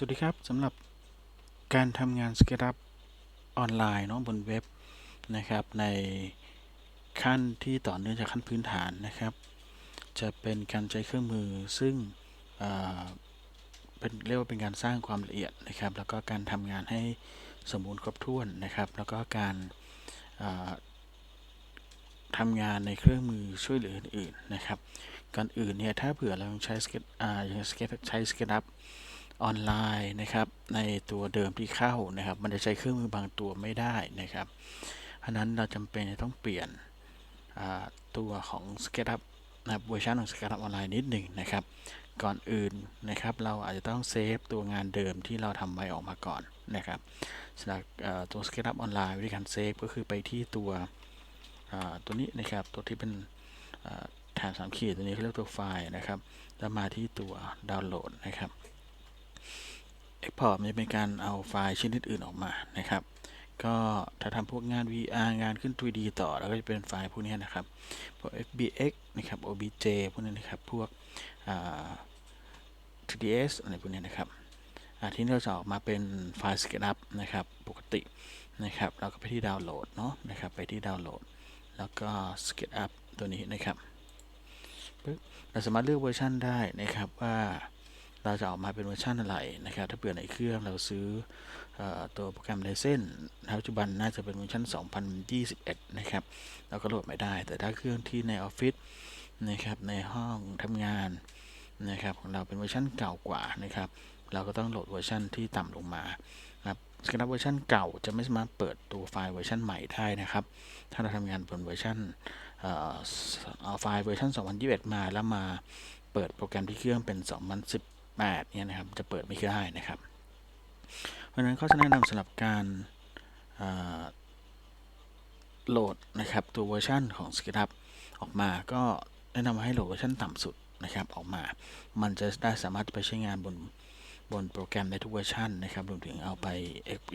สวัสดีครับสำหรับการทำงาน SketchUp ออนไลน์เนาะบนเว็บนะครับ ในขั้นที่ต่อเนื่องจากขั้นพื้นฐานนะครับ จะเป็นการใช้เครื่องมือซึ่งเเป็นเรียกว่าเป็นการสร้างความละเอียดนะครับ แล้วก็การทำงานให้สมบูรณ์ครบถ้วนนะครับ แล้วก็การทำงานในเครื่องมือช่วยเหลืออื่นๆนะครับก่อนอื่นเนี่ยถ้าเผื่อเราใช้ Sketch อ่ายังใช้ SketchUp อ ออนไลน์นะครับ ในตัวเดิมที่เข้านะครับ มันจะใช้เครื่องมือบางตัวไม่ได้นะครับเพราะนั้นเราจำเป็นจะต้องเปลี่ยนตัวของ SketchUp นะครับเวอร์ชันของ SketchUp ออนไลน์นิดหนึ่งนะครับ ก่อนอื่นนะครับ เราอาจจะต้องเซฟตัวงานเดิมที่เราทำไว้ออกมาก่อนนะครับสำหรับตัว SketchUp ออนไลน์วิธีการเซฟก็คือไปที่ตัวตัวนี้นะครับ ตัวที่เป็นแถบสามขีดตัวนี้เขาเรียกตัวไฟล์นะครับ แล้วมาที่ตัวดาวน์โหลดนะครับ Export มันจะเป็นการเอาไฟล์ชิ้นอื่นๆออกมานะครับ ก็ถ้าทำพวกงาน VR งานขึ้น 3D ต่อ แล้วก็จะเป็นไฟล์พวกนี้นะครับ พวก FBX นะครับ OBJ พวกนี้นะครับ พวกอ่า TDS อะไรพวกนี้นะครับที่นี่เราจะออกมาเป็นไฟล์ SketchUp นะครับ ปกตินะครับ เราก็ไปที่ดาวน์โหลดเนาะนะครับ ไปที่ดาวน์โหลด แล้วก็ SketchUp ตัวนี้นะครับเราสามารถเลือกเวอร์ชันได้นะครับว่า เราจะออกมาเป็นเวอร์ชันอะไรนะครับ ถ้าเปลี่ยนในเครื่องเราซื้ออตัวโปรแกรม Ryzen ปัจจุบันน่าจะเป็นเวอร์ชัน2021 นะครับ เราก็โหลดไม่ได้ แต่ถ้าเครื่องที่ในออฟฟิศนะครับ ในห้องทำงานนะครับของเราเป็นเวอร์ชันเก่ากว่านะครับ เราก็ต้องโหลดเวอร์ชันที่ต่ำลงมาครับสำหรับเวอร์ชันเก่าจะไม่สามารถเปิดตัวไฟล์เวอร์ชันใหม่ได้นะครับ ถ้าเราทำงานบนเวอร์ชันเอ่อไฟล์เวอร์ชัน2021 มาแล้วมาเปิดโปรแกรมที่เครื่องเป็น 2010 8เนี่ยนะครับจะเปิดไม่ได้นะครับ เพราะฉะนั้นเขาจะแนะนำสำหรับการโหลดนะครับตัวเวอร์ชันของ SketchUp ออกมาก็แนะนำให้โหลดเวอร์ชันต่ำสุดนะครับออกมา มันจะได้สามารถไปใช้งานบนบนโปรแกรมได้ทุกเวอร์ชันนะครับรวมถึงเอาไป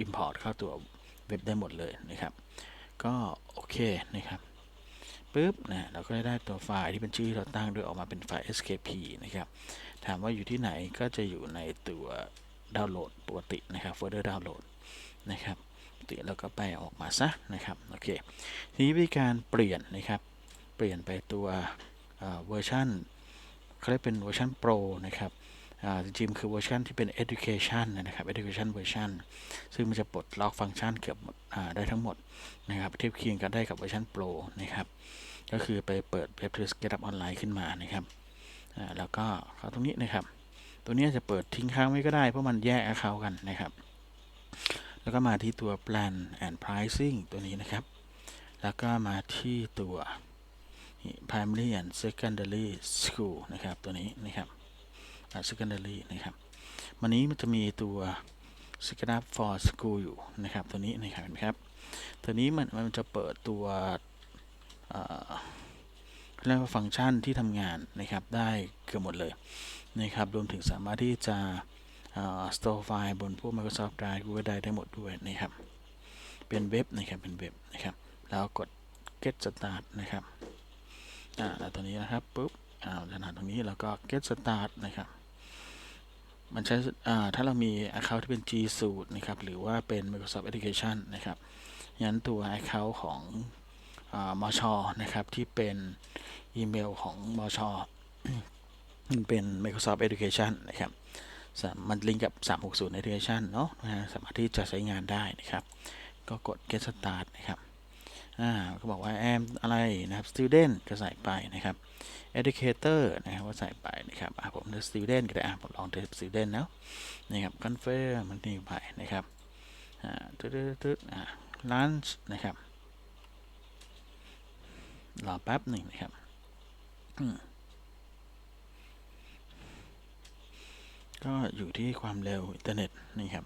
Import เข้าตัวเว็บได้หมดเลยนะครับ ก็โอเคนะครับ ปุ๊บนะเราก็ได้ตัวไฟล์ที่เป็นชื่อเราตั้งโดยออกมาเป็นไฟล์ skp นะครับ ถามว่าอยู่ที่ไหนก็จะอยู่ในตัวดาวน์โหลดปกตินะครับ โฟลเดอร์ดาวน์โหลดนะครับปกติแล้วก็ไปออกมาซะนะครับ โอเค ทีนี้วิธีการเปลี่ยนนะครับ เปลี่ยนไปตัวเวอร์ชันเขาเรียกเป็นเวอร์ชันโปรนะครับจริงๆคือเวอร์ชันที่เป็น education นะครับ education version ซึ่งมันจะปลดล็อกฟังก์ชันเกือบได้ทั้งหมดนะครับเทียบเคียงกันได้กับเวอร์ชันโปรนะครับ ก็คือไปเปิดเว็บ SketchUp ออนไลน์ขึ้นมานะครับแล้วก็เข้าตรงนี้นะครับ ตัวนี้จะเปิดทิ้งค้างไว้ก็ได้เพราะมันแยกเขากันนะครับ แล้วก็มาที่ตัว plan and pricing ตัวนี้นะครับ แล้วก็มาที่ตัว primary and secondary school นะครับตัวนี้นะครับ secondary นะครับวันนี้มันจะมีตัว SketchUp for school อยู่นะครับ ตัวนี้นะครับเห็นไหมครับ ตัวนี้มันมันจะเปิดตัว เรียกว่าฟังก์ชันที่ทำงานนะครับได้เกือบหมดเลยนะครับรวมถึงสามารถที่จะ store ไฟล์บนพวก Microsoft Drive Google Drive ได้หมดด้วยนะครับ เป็นเว็บนะครับ เป็นเว็บนะครับ แล้วกด get start นะครับ อ่าแล้วตัวนี้นะครับปุ๊บ อ่าขนาดตรงนี้แล้วก็ get start นะครับ มันใช้ อ่า ถ้าเรามี account ที่เป็น G Suite นะครับ หรือว่าเป็น Microsoft Education นะครับ งั้นตัว account ของ มชนะครับที่เป็นอีเมลของมชมันเป็น Microsoft Education นะครับมันลิงก์กับ 360 Education เนาะสามารถที่จะใช้งานได้นะครับ ก็กด get start นะครับอ่าก็บอกว่าแอมอะไรนะครับ student ก็ใส่ไปนะครับ educator นะครับก็ใส่ไปนะครับอ่าผมเลือก student ก็ได้อ่าผมลองเลือก student แล้วนะครับ confirm มันนี่ไปนะครับอ่าตึ๊ดๆอ่า lunch นะครับ รอแป๊บหนึ่งนะครับก็อยู่ที่ความเร็วอินเทอร์เน็ตนี่ครับ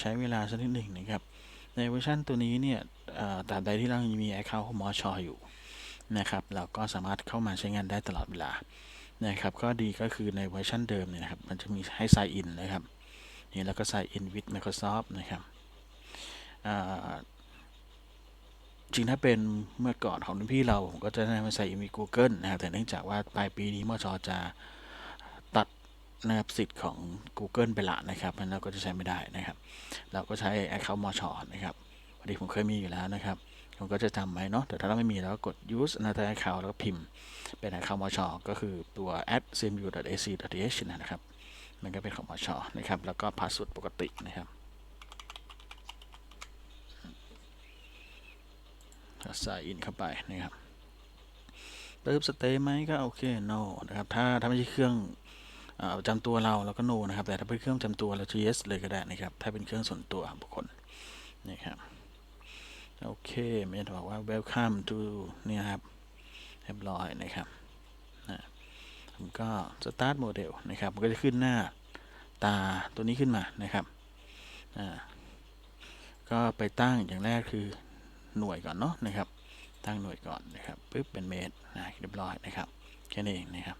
ใช้เวลาสักนิดหนึ่งนะครับ ในเวอร์ชันตัวนี้เนี่ยตราบใดที่เรายังมี Account ของมอชออยู่นะครับ เราก็สามารถเข้ามาใช้งานได้ตลอดเวลานะครับ ก็ดีก็คือในเวอร์ชันเดิมเนี่ยนะครับ มันจะมีให้ sign in นะครับ นี่แล้วก็ sign in with Microsoft นะครับจริงถ้าเป็นเมื่อก่อนของรุ่นพี่เรา ผมก็จะแนะนำใส่มี Google นะครับ แต่เนื่องจากว่าปลายปีนี้มชจะตัดนะครับสิทธิ์ของ Google ไปละนะครับเพราะฉะนั้นเราก็จะใช้ไม่ได้นะครับ เราก็ใช้ Account มชนะครับพอดีผมเคยมีอยู่แล้วนะครับผมก็จะจำไว้เนาะแต่ถ้าเราไม่มีเราก็กด use another account แล้วก็พิมพ์เป็น account มชก็คือตัว at cmu.ac.th นะครับ มันก็เป็นของมชนะครับ แล้วก็ password ปกตินะครับใส่อินเข้าไปนะครับเติมสเตย์ไหมก็โอเค no นะครับ ถ้าถ้าไม่ใช่เครื่องอ่อประจำตัวเราเราก็ no นะครับ แต่ถ้าเป็นเครื่องประจำตัวเราจะ yes เลยก็ได้นะครับ ถ้าเป็นเครื่องส่วนตัวบุคคลนะครับ โอเคมันจะบอกว่า welcome to เนี่ยครับ เรียบร้อยนะครับ ผมก็ start model นะครับ มันก็จะขึ้นหน้าตาตัวนี้ขึ้นมานะครับอ่าก็ไปตั้งอย่างแรกคือหน่วยก่อนเนาะนะครับ ตั้งหน่วยก่อนนะครับปึ๊บเป็นเมตรนะเรียบร้อยนะครับแค่นี้เองนะครับ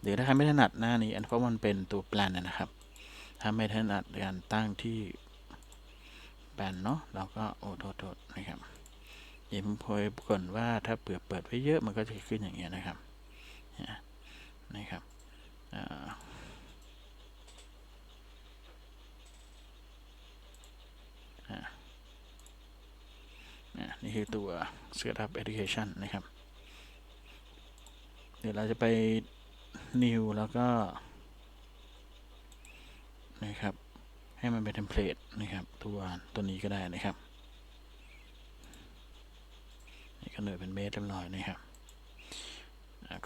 หรือถ้าใครไม่ถนัดหน้านี้อันเพราะมันเป็นตัวแปลนนะครับ ถ้าไม่ถนัดการตั้งที่แปลนเนาะเราก็โอ้โทษโทษนะครับอย่าเพิ่งพอยก่อนว่าถ้าเปิดเปิดไว้เยอะมันก็จะขึ้นอย่างเงี้ยนะครับนะนะครับอ่าอ่า นี่คือตัว Setup Education นะครับ เดี๋ยวเราจะไป New แล้วก็ นะครับ ให้มันเป็นเทมเพลตนะครับ ตัวตัวนี้ก็ได้นะครับ นี่ก็เลยเป็นเมตรเรียบร้อยนะครับ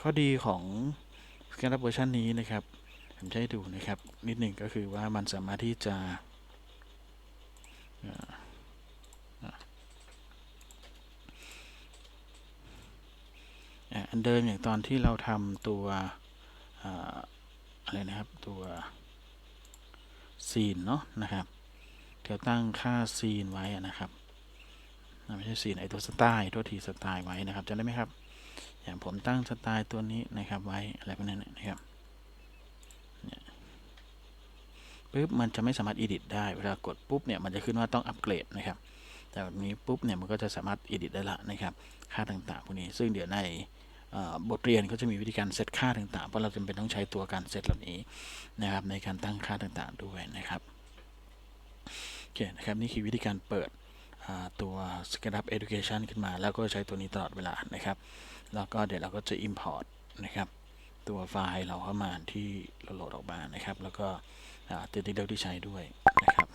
ข้อดีของ Setup เวอร์ชันนี้นะครับ ผมจะให้ดูนะครับ นิดหนึ่งก็คือว่ามันสามารถที่จะ อันเดิมอย่างตอนที่เราทำตัวอะไรนะครับตัวซีนเนาะนะครับเดี๋ยวตั้งค่าซีนไว้นะครับไม่ใช่ซีนไอตัวสไตล์ตัวทีสไตล์ไว้นะครับจะได้ไหมครับอย่างผมตั้งสไตล์ตัวนี้นะครับไว้อะไรพวกนั้นนะครับปุ๊บมันจะไม่สามารถ edit ได้เวลากดปุ๊บเนี่ยมันจะขึ้นว่าต้องอัปเกรดนะครับแต่แบบนี้ปุ๊บเนี่ยมันก็จะสามารถ edit ได้ละนะครับ ค่าต่างๆพวกนี้ซึ่งเดี๋ยวใน บทเรียนก็จะมีวิธีการเซตค่าต่างๆ เพราะเราจำเป็นต้องใช้ตัวการเซตเหล่านี้นะครับในการตั้งค่าต่างๆด้วยนะครับโอเคนะครับนี่คือวิธีการเปิดตัว SketchUp Education ขึ้นมา แล้วก็ใช้ตัวนี้ตลอดเวลานะครับ แล้วก็เดี๋ยวเราก็จะ import นะครับตัวไฟล์เราเข้ามาที่เราโหลดออกมานะครับ แล้วก็อ่าติดที่เลือกที่ใช้ด้วยนะครับ